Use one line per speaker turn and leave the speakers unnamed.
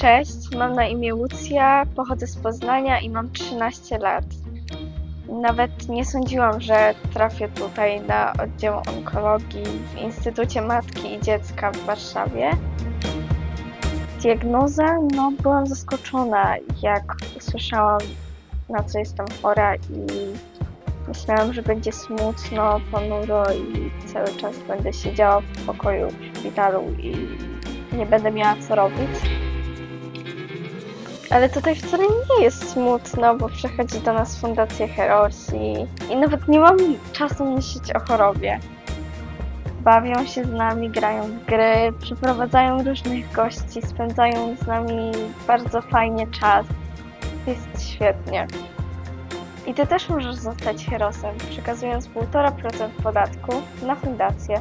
Cześć, mam na imię Lucja, pochodzę z Poznania i mam 13 lat. Nawet nie sądziłam, że trafię tutaj na oddział onkologii w Instytucie Matki i Dziecka w Warszawie. Diagnoza? No, byłam zaskoczona, jak usłyszałam, na co jestem chora i myślałam, że będzie smutno, ponuro i cały czas będę siedziała w pokoju w szpitalu i nie będę miała co robić. Ale tutaj wcale nie jest smutno, bo przychodzi do nas Fundacja Heroes i, i nawet nie mam czasu myśleć o chorobie. Bawią się z nami, grają w gry, przyprowadzają różnych gości, spędzają z nami bardzo fajnie czas. Jest świetnie. I ty też możesz zostać Herosem, przekazując 1,5% podatku na fundację.